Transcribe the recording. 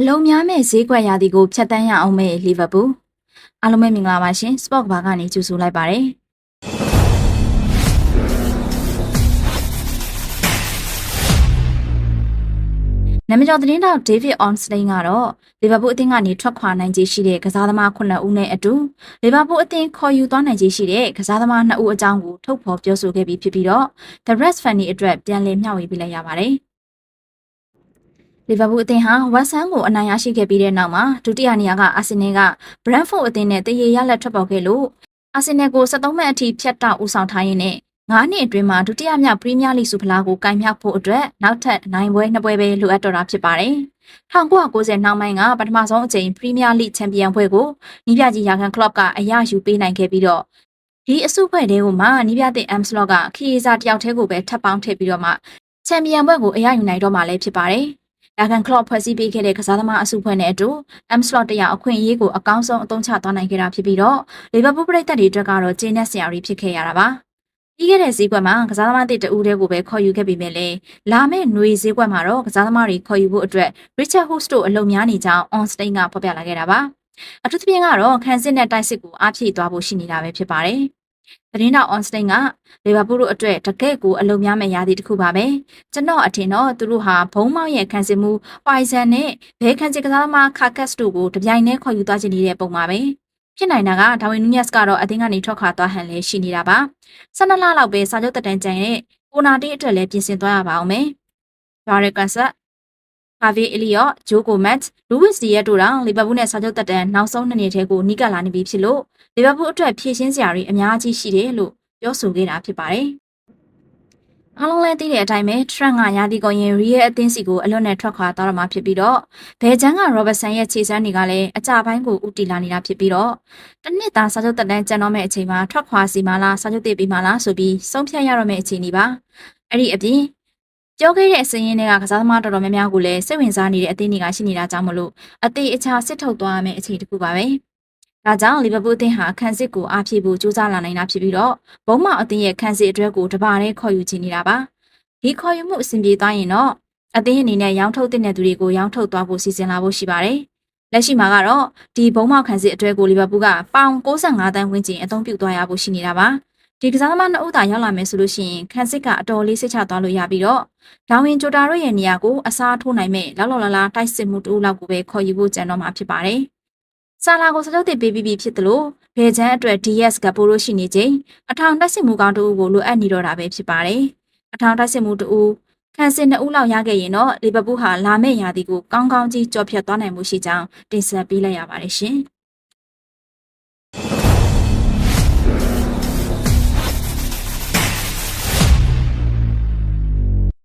အလုံးများမဲ့ဈေးကွက်ရာသီကိုဖျက်တမ်းရအောင်မဲ့လီဗာပူးအားလုံးပဲမင်္ဂလာပါရှင်စပေါ့ဘာကနေကြိုဆိုလိုက်ပါတယ်နာမည်ကျော်သတင်းတောက်ဒေးဗစ်အွန်စတိန်ကတော့လီဗာပူးအသင်းကနေထွက်ခွာနိုင်ခြေရှိတဲ့ကစားသမား9ဦးနဲ့အတူလီဗာပူးအသင်းခေါ်ယူသွားနိုင်ခြေရှိတဲ့ကစားသမား2ဦးအကြောင်းကိုထုတ်ဖော်ပြောဆိုခဲ့ပြီးဖြစ်ပြီးတော့ The Rest Fan တွေအတွက်ပြန်လည်မျှဝေပေးလိုက်ရပါတယ် လီဗာပူးအသင်းဟာဝက်ဆမ်ကိုအနိုင်ရရှိခဲ့ပြီးတဲ့နောက်မှာဒုတိယနေရာကအာဆင်နယ်ကဘရန့်ဖို့အသင်းနဲ့တရေရလက်ထွက်ပေါ်ခဲ့လို့အာဆင်နယ်ကို73မှတ်အထိဖြတ်တောက်ဦးဆောင်ထားရင်းနဲ့9နှစ်အတွင်းမှာဒုတိယမြောက်ပရီးမီးယားလိစုဖလားကိုကင်မြောက်ဖို့အတွက်နောက်ထပ်နိုင်ပွဲနှစ်ပွဲပဲလိုအပ်တော့တာဖြစ်ပါတယ်။1990နောက်ပိုင်းကပထမဆုံးအကြိမ်ပရီးမီးယားလိချန်ပီယံပွဲကိုနီးပြကြီးရာခံကလော့ကအရယူပေးနိုင်ခဲ့ပြီးတော့ဒီအစုဖွဲ့တဲကိုမှနီးပြတဲ့အမ်စလော့ကခီးရီစာတယောက်တည်းကိုပဲထပ်ပေါင်းထည့်ပြီးတော့မှချန်ပီယံပွဲကိုအရယူနိုင်တော့မှလည်းဖြစ်ပါတယ်။ ရာခံကလော့ဖွဲ့စည်းပေးခဲ့တဲ့ကစားသမားအစုဖွဲ့နဲ့အတူအမ်စလော့တရားအခွင့်အရေးကိုအကောင်းဆုံးအသုံးချသွားနိုင်ခဲ့တာဖြစ်ပြီးတော့လီဗာပူးပရိသတ်တွေအတွက်ကတော့ဂျင်းနဲ့ဆရာရီဖြစ်ခဲ့ရတာပါ။ပြီးခဲ့တဲ့ဈေးကွက်မှာကစားသမားတစ်တူတည်းကိုပဲခေါ်ယူခဲ့ပြီးမြဲလေလာမယ့်ຫນွေဈေးကွက်မှာတော့ကစားသမားတွေခေါ်ယူဖို့အတွက် Richard Host တို့အလုံများနေကြောင်း On Stain ကဖော်ပြလာခဲ့တာပါအထူးသဖြင့်ကတော့ခန်းစစ်နဲ့တိုက်စစ်ကိုအားဖြည့်သွားဖို့ရှိနေတာပဲဖြစ်ပါတယ် သတင်းတော် On Stain ကလီဗာပူးတို့အတွက်တကယ့်ကိုအလုံများမဲ့ရာသီတစ်ခုပါပဲကျွန်တော်အထင်တော့သူတို့ဟာဘုံမောက်ရဲ့ခန်းစစ်မှု Poison နဲ့ဘဲခန်းစစ်ကစားသမား Carcass တို့ကိုတပြိုင်တည်းခေါ်ယူသွားခြင်းနေတဲ့ပုံပါပဲဖြစ်နိုင်တာကဒါဝင်နူးညက်စ်ကတော့အသင်းကနေထွက်ခွာသွားဟန်လဲရှိနေတာပါ12လလောက်ပဲစာချုပ်တက်တန်းကြံရဲ့ကိုနာတေးအတွက်လည်းပြင်ဆင်သွားရပါအောင်မယ်။ဘာရကန်ဆတ် ကာဗီအီလီယော့ဂျိုကိုမတ်လူးဝစ်ဒီရဲ့တို့တောင်လီဗာပူးနဲ့စာချုပ်တက်တန်းနောက်ဆုံးနှစ်နှစ်ထဲကိုနီးကပ်လာနေပြီဖြစ်လို့လီဗာပူးအတွက်ဖြည့်ရှင်းစရာတွေအများကြီးရှိတယ်လို့ပြောဆိုခဲ့တာဖြစ်ပါတယ်။အားလုံးလည်းသိတဲ့အတိုင်းပဲထရန့်ကရာဒီကုန်ရင်ရီရဲ့အသင်းစီကိုအလွတ်နဲ့ထွက်ခွာသွားတော့မှာဖြစ်ပြီးတော့ဘယ်ချန်ကရောဘတ်ဆန်ရဲ့ခြေစမ်းတွေကလည်းအကြပိုင်းကိုဥတီလာနေတာဖြစ်ပြီးတော့တစ်နှစ်သားစာချုပ်တက်တန်းကျန်တော့မယ့်အချိန်မှာထွက်ခွာစီမလားစာချုပ်တည်ပြီးမလားဆိုပြီးဆုံးဖြတ်ရတော့မယ့်အခြေအနေပါအဲ့ဒီအပြင် ပြောခဲ့တဲ့အစင်းရင်းတွေကကစားသမားတော်တော်များများကိုလည်းစိတ်ဝင်စားနေတဲ့အသင်းတွေကရှိနေတာကြောင့်မလို့အသေးအချာစစ်ထုတ်သွားရမယ့်အခြေတစ်ခုပါပဲဒါကြောင့်လီဗာပူးအသင်းဟာခန်းစစ်ကိုအားဖြည့်ဖို့ကြိုးစားလာနိုင်တာဖြစ်ပြီးတော့ဘုံမောက်အသင်းရဲ့ခန်းစစ်အတွက်ကိုတပါးတည်းခေါ်ယူချင်နေတာပါဒီခေါ်ယူမှုအဆင်ပြေသွားရင်တော့အသင်းအနေနဲ့ရောင်းထုတ်တဲ့သူတွေကိုရောင်းထုတ်သွားဖို့စီစဉ်လာဖို့ရှိပါတယ်လက်ရှိမှာကတော့ဒီဘုံမောက်ခန်းစစ်အတွက်ကိုလီဗာပူးကပေါင်65တန်းဝန်းကျင်အသုံးပြုသွားရဖို့ရှိနေတာပါ ဒီကစားသမားနှစ်ဦးသာရောက်လာမယ်ဆိုလို့ရှိရင်ခန်းစစ်ကအတော်လေးစိတ်ချသွားလို့ရပြီးတော့ဒေါဝင်ဂျိုတာတို့ရဲ့နေရာကိုအစားထိုးနိုင်မဲ့လောက်လောက်လာလာတိုက်စစ်မှုတူလောက်ကိုပဲခေါ်ယူဖို့ကြံတော့မှာဖြစ်ပါတယ်။ဆာလာကိုစကြုတ်တင်ပေးပြီးဖြစ်တယ်လို့ဘယ်ချမ်းအတွက် DS ကပိုလို့ရှိနေချိန်အထောင်တိုက်စစ်မှုကောင်းတူကိုလိုအပ်နေတော့တာပဲဖြစ်ပါတယ်။အထောင်တိုက်စစ်မှုတူခန်းစစ်နှစ်ဦးလောက်ရခဲ့ရင်တော့လီဗာပူးဟာလာမယ့်ရာသီကိုကောင်းကောင်းကြီးကြော်ဖြတ်သွားနိုင်မှုရှိကြောင်းတင်ဆက်ပေးလိုက်ရပါတယ်ရှင်။